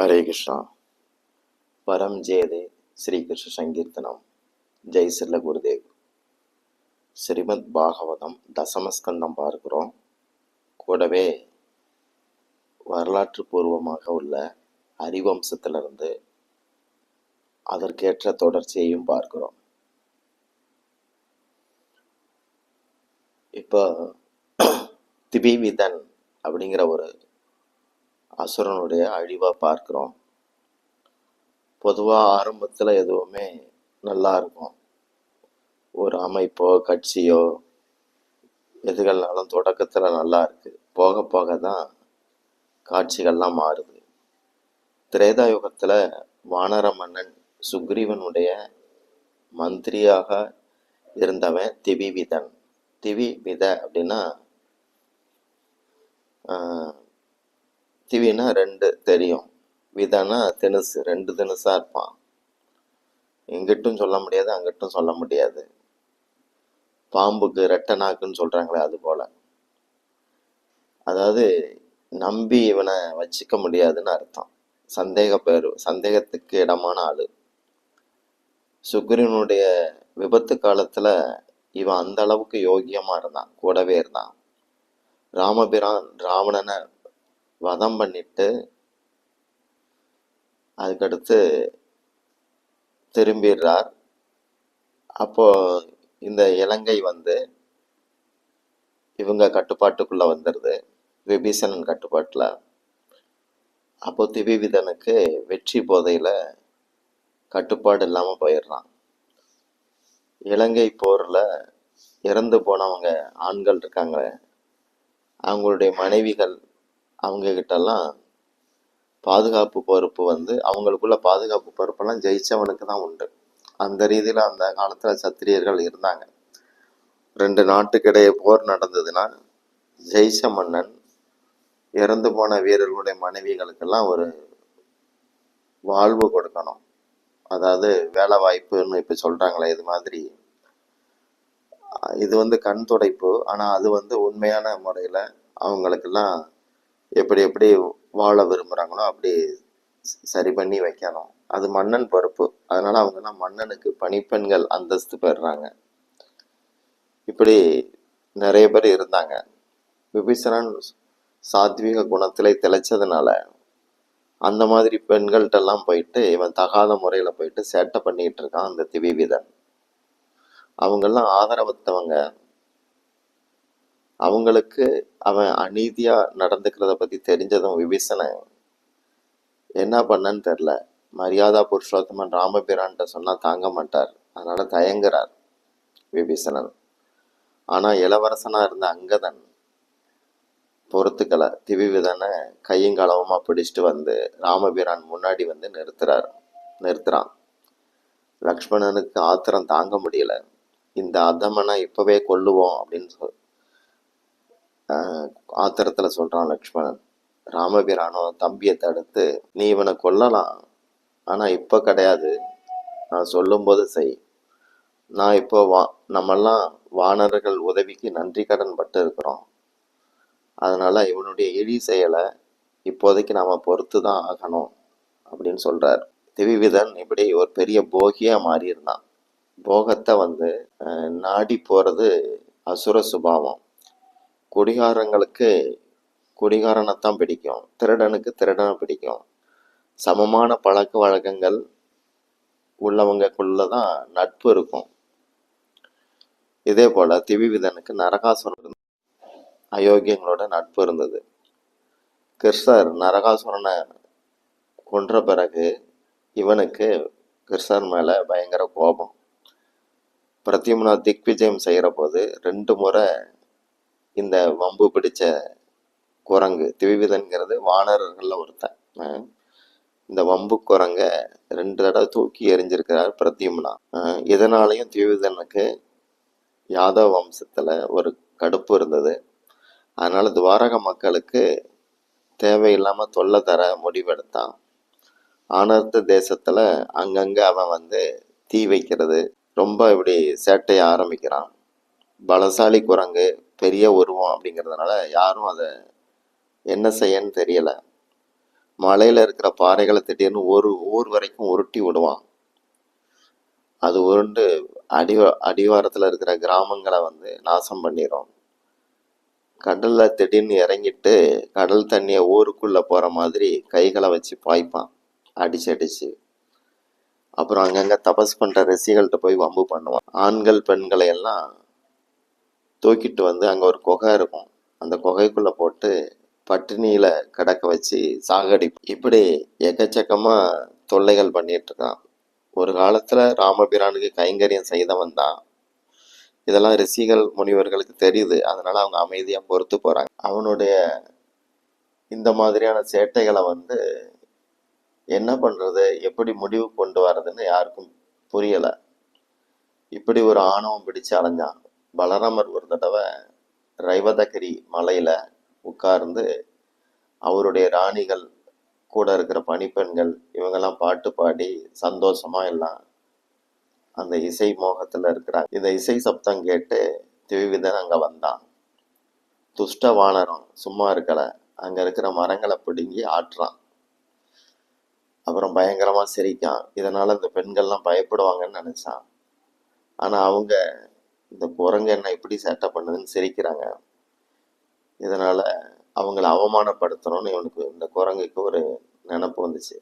ஹரே கிருஷ்ணா. பரம் ஜெயதே ஸ்ரீகிருஷ்ண சங்கீர்த்தனம். ஜெய் செல்ல குருதேவ். ஸ்ரீமத் பாகவதம் தசமஸ்கந்தம் பார்க்குறோம். கூடவே வரலாற்று பூர்வமாக உள்ள ஹரிவம்சத்திலிருந்து அதற்கேற்ற தொடர்ச்சியையும் பார்க்குறோம். இப்போ திபிவிதன் அப்படிங்கிற ஒரு அசுரனுடைய அழிவாக பார்க்கிறோம். பொதுவாக ஆரம்பத்தில் எதுவுமே நல்லா இருக்கும். ஒரு அமைப்போ கட்சியோ எதுகள்னாலும் தொடக்கத்தில் நல்லா இருக்கு. போக போக தான் காட்சிகள்லாம் மாறுது. திரேதாயுகத்தில் வானர மன்னன் சுக்ரீவனுடைய மந்திரியாக இருந்தவன் திவிவிதன். திவிவித அப்படின்னா ஆஹ், திவினா ரெண்டு தெரியும். விதனா தினுசு ரெண்டு தினுசா இருப்பான். இங்கிட்டும் சொல்ல முடியாது அங்கிட்டும் சொல்ல முடியாது. பாம்புக்கு ரெட்ட நாக்குன்னு சொல்றாங்களே அது போல. அதாவது நம்பி இவனை வச்சுக்க முடியாதுன்னு அர்த்தம். சந்தேக பேர் சந்தேகத்துக்கு இடமான ஆள். சுக்ரீனுடைய விபத்து காலத்துல இவன் அந்த அளவுக்கு யோகியமா இருந்தான் கூடவே இருந்தான். ராமபிரான் ராவணனை வதம் பண்ணிட்டு அதுக்கடுத்து திரும்பிடுறார். அப்போ இந்த இலங்கை வந்து இவங்க கட்டுப்பாட்டுக்குள்ளே வந்துடுது விபீஷணன் கட்டுப்பாட்டில். அப்போ திவிவிதனுக்கு வெற்றி போதையில் கட்டுப்பாடு இல்லாமல் போயிடுறான். இலங்கை போரில் இறந்து போனவங்க ஆண்கள் இருக்காங்க அவங்களுடைய மனைவிகள் அவங்க பாதுகாப்பு பொறுப்பு வந்து அவங்களுக்குள்ள பாதுகாப்பு பொறுப்பெல்லாம் ஜெயிச்சவனுக்கு தான் உண்டு. அந்த ரீதியில் அந்த காலத்தில் சத்திரியர்கள் இருந்தாங்க. ரெண்டு நாட்டுக்கிடையே போர் நடந்ததுன்னா ஜெயிச்ச மன்னன் இறந்து போன வீரர்களுடைய மனைவிகளுக்கெல்லாம் ஒரு வாழ்வு கொடுக்கணும். அதாவது வேலை வாய்ப்புன்னு இப்போ சொல்கிறாங்களே இது மாதிரி. இது வந்து கண் துடைப்பு ஆனால் அது வந்து உண்மையான முறையில் அவங்களுக்கெல்லாம் எப்படி எப்படி வாழ விரும்புறாங்களோ அப்படி சரி பண்ணி வைக்கணும். அது மன்னன் பொறுப்பு. அதனால அவங்கெல்லாம் மன்னனுக்கு பணிப்பெண்கள் அந்தஸ்து பெறுறாங்க. இப்படி நிறைய பேர் இருந்தாங்க. விபீஷணன் சாத்வீக குணத்திலே திளைச்சதுனால அந்த மாதிரி பெண்கள்கிட்ட எல்லாம் போயிட்டு இவன் தகாத முறையில போயிட்டு சேட்டை பண்ணிட்டு இருக்கான் அந்த திவிவிதன் அவங்கெல்லாம் ஆதரவத்தவங்க அவங்களுக்கு அவன் அநீதியாக நடந்துக்கிறத பற்றி தெரிஞ்சதும் விபீஷணன் என்ன பண்ணன்னு தெரியல. மரியாதா புருஷோத்தமன் ராமபிரான்ட்ட சொன்னால் தாங்க மாட்டார். அதனால் தயங்குறார் விபீஷணன் ஆனால் இளவரசனாக இருந்த அங்கதன் பொறுத்துக்களை திவிவிதனை கையங்களவமா பிடிச்சிட்டு வந்து ராமபிரான் முன்னாடி வந்து நிறுத்துறார் நிறுத்துறான். லக்ஷ்மணனுக்கு ஆத்திரம் தாங்க முடியல. இந்த அதமனை இப்போவே கொல்லுவோம் அப்படின்னு சொல் ஆத்திரத்தில் சொல்கிறான் லக்ஷ்மணன். ராமபிரானோ தம்பியை தடுத்து நீ இவனை கொல்லலாம். ஆனால் இப்போ கிடையாது. நான் சொல்லும்போது செய். நான் இப்போ வா நம்மெல்லாம் வானர்கள் உதவிக்கு நன்றி கடன் பட்டு இருக்கிறோம். அதனால் இவனுடைய இழி செயலை இப்போதைக்கு நாம் பொறுத்து தான் ஆகணும் அப்படின்னு சொல்கிறார் திவிவிதன் இப்படி ஒரு பெரிய போகியாக மாறியிருந்தான். போகத்தை வந்து நாடி போகிறது அசுர சுபாவம். குடிகாரங்களுக்கு குடிகாரனைத்தான் பிடிக்கும். திருடனுக்கு திருடனை பிடிக்கும். சமமான பழக்க வழக்கங்கள் உள்ளவங்களுக்குள்ளதான் நட்பு இருக்கும். இதே போல திவிவிதனுக்கு நரகாசுரன் அயோக்கியங்களோட நட்பு இருந்தது. கிருஷ்ணர் நரகாசுரனை கொன்ற பிறகு இவனுக்கு கிருஷ்ணர் மேலே பயங்கர கோபம். பிரத்யும்னா திக்விஜயம் செய்கிற போது ரெண்டு முறை இந்த வம்பு பிடிச்ச குரங்கு திவிவிதன்கிறது வானரர்களில் ஒருத்தன். இந்த வம்பு குரங்க ரெண்டு தடவை தூக்கி எறிஞ்சிருக்கிறார் பிரத்யும்னா. இதனாலையும் திவிவிதனுக்கு யாதவ வம்சத்தில் ஒரு கடுப்பு இருந்தது. அதனால் துவாரக மக்களுக்கு தேவையில்லாமல் தொல்லை தர முடிவெடுத்தான். ஆனர்த்த தேசத்தில் அங்கங்கே அவன் வந்து தீ வைக்கிறது. ரொம்ப இப்படி சேட்டையை ஆரம்பிக்கிறான். பலசாலி குரங்கு பெரிய உருவம் அப்படிங்கிறதுனால யாரும் அதை என்ன செய்யன்னு தெரியலை. மலையில் இருக்கிற பாறைகளை திடீர்னு ஒரு ஊர் வரைக்கும் உருட்டி விடுவான். அது உருண்டு அடி அடிவாரத்தில் இருக்கிற கிராமங்களை வந்து நாசம் பண்ணிடும் கடலில் திடீர்னு இறங்கிட்டு கடல் தண்ணியை ஊருக்குள்ளே போகிற மாதிரி கைகளை வச்சு பாய்ப்பான். அடிச்சு அடிச்சு. அப்புறம் அங்கங்கே தபஸ் பண்ணுற ரிஷிகள்கிட்ட போய் வம்பு பண்ணுவான். ஆண்கள் பெண்களை எல்லாம் தூக்கிட்டு வந்து அங்கே ஒரு குகை இருக்கும். அந்த குகைக்குள்ளே போட்டு பட்டினியில் கிடக்க வச்சு சாகடி. இப்படி எக்கச்சக்கமாக தொல்லைகள் பண்ணிட்டு இருக்கான். ஒரு காலத்தில் ராமபிரானுக்கு கைங்கரியம் செய்தவன் தான். இதெல்லாம் ரிஷிகள் முனிவர்களுக்கு தெரியுது. அதனால அவங்க அமைதியாக பொறுத்து போகிறாங்க அவனுடைய இந்த மாதிரியான சேட்டைகளை வந்து என்ன பண்ணுறது எப்படி முடிவு கொண்டு வர்றதுன்னு யாருக்கும் புரியலை. இப்படி ஒரு ஆணவம் பிடிச்சு அலைஞ்சான். பலராமர் ஒரு தடவை ரைவதகிரி மலையில் உட்கார்ந்து அவருடைய ராணிகள் கூட இருக்கிற பணிப்பெண்கள் இவங்கெல்லாம் பாட்டு பாடி சந்தோஷமாக எல்லாம் அந்த இசை மோகத்தில் இருக்கிறாங்க. இந்த இசை சப்தம் கேட்டு திவிவிதன் அங்கே வந்தான். துஷ்ட வானரம் சும்மா இருக்கலை. அங்கே இருக்கிற மரங்களை பிடுங்கி ஆட்டுறான். அப்புறம் பயங்கரமாக சிரிக்கான். இதனால் இந்த பெண்கள்லாம் பயப்படுவாங்கன்னு நினச்சான். ஆனால் அவங்க இந்த குரங்கு என்ன இப்படி சேட்டை பண்ணுதுன்னு சிரிக்கிறாங்க. இதனால் அவங்கள அவமானப்படுத்தணும்னு இவனுக்கு இந்த குரங்குக்கு ஒரு நினப்பு வந்துச்சு.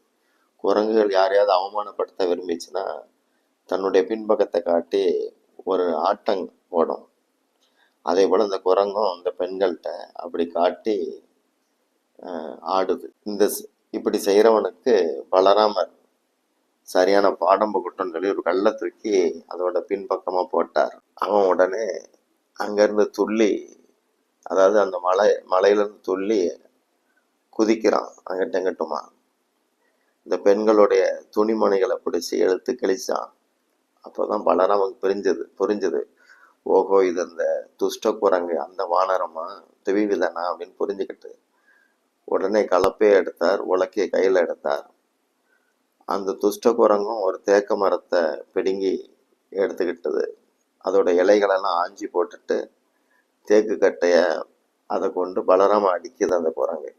குரங்குகள் யாரையாவது அவமானப்படுத்த விரும்பிச்சுன்னா தன்னுடைய பின்பக்கத்தை காட்டி ஒரு ஆட்டம் போடும். அதே போல் இந்த குரங்கும் இந்த பெண்கள்கிட்ட அப்படி காட்டி ஆடுது. இந்த இப்படி செய்கிறவனுக்கு பலராமர் சரியான பாடம் புகட்டும்னு சொல்லி ஒரு கல்லை தூக்கி அதோட பின்பக்கமாக போட்டார். அவன் உடனே அங்கேருந்து துள்ளி அதாவது அந்த மலை மலையிலேருந்து துள்ளி குதிக்கிறான். அங்கிட்ட இங்கிட்டுமா. இந்த பெண்களுடைய துணிமணிகளை பிடிச்சி எழுத்து கிழிச்சான். அப்போதான் பலராமன் புரிஞ்சது புரிஞ்சது. ஓஹோ இது அந்த துஷ்ட குரங்கு அந்த வானரமா? திவிவிதனா அப்படின்னு புரிஞ்சுக்கிட்டு உடனே கலப்பையை எடுத்தார் உலக்கையை கையில் எடுத்தார். அந்த துஷ்ட குரங்கும் ஒரு தேக்க மரத்தை பிடுங்கி எடுத்துக்கிட்டது. அதோட இலைகளெல்லாம் ஆஞ்சி போட்டுட்டு தேக்கு கட்டைய அதை கொண்டு பலராம அடிக்குது அந்த குரங்கு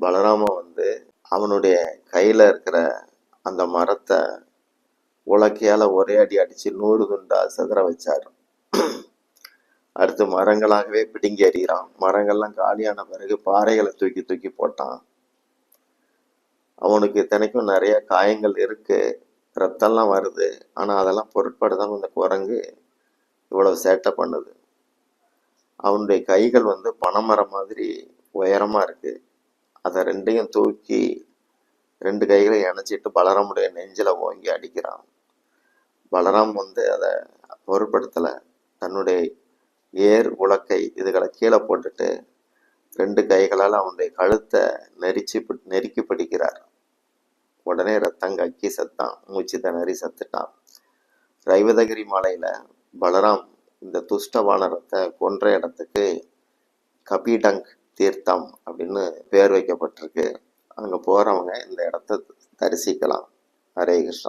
பலராம வந்து அவனுடைய கையில் இருக்கிற அந்த மரத்தை உலக்கையால் ஒரே அடி அடித்து நூறு துண்டா சிதற வச்சார். அடுத்து மரங்களாகவே பிடுங்கி எறிகிறான். மரங்கள்லாம் காலியான பிறகு பாறைகளை தூக்கி தூக்கி போட்டான். அவனுக்கு இத்தனைக்கும் நிறைய காயங்கள் இருக்கு. ரத்தம்லாம் வருது. ஆனால் அதெல்லாம் பொருட்படுத்தாம இந்த குரங்கு இவ்வளவு சேட்டை பண்ணுது. அவனுடைய கைகள் வந்து பனைமரம் மாதிரி உயரமாக இருக்குது அதை ரெண்டையும் தூக்கி ரெண்டு கைகளை இணைச்சிட்டு பலராமுடைய நெஞ்சில் ஓங்கி அடிக்கிறான். பலராம் வந்து அதை பொருட்படுத்தலை. தன்னுடைய ஏர் உலக்கை இதுகளை கீழே போட்டுட்டு ரெண்டு கைகளால் அவனுடைய கழுத்தை நெரிச்சு நெருக்கி பிடிக்கிறார். உடனே ரத்தம் கக்கி செத்தான். மூச்சு திணறி செத்துட்டான். ரைவதகிரி மாலையில் பலராம் இந்த துஷ்டவானரத்தை கொன்ற இடத்துக்கு கபிடங் தீர்த்தம் அப்படின்னு பேர் வைக்கப்பட்டிருக்கு. அங்கே போகிறவங்க இந்த இடத்த தரிசிக்கலாம். ஹரே கிருஷ்ணா.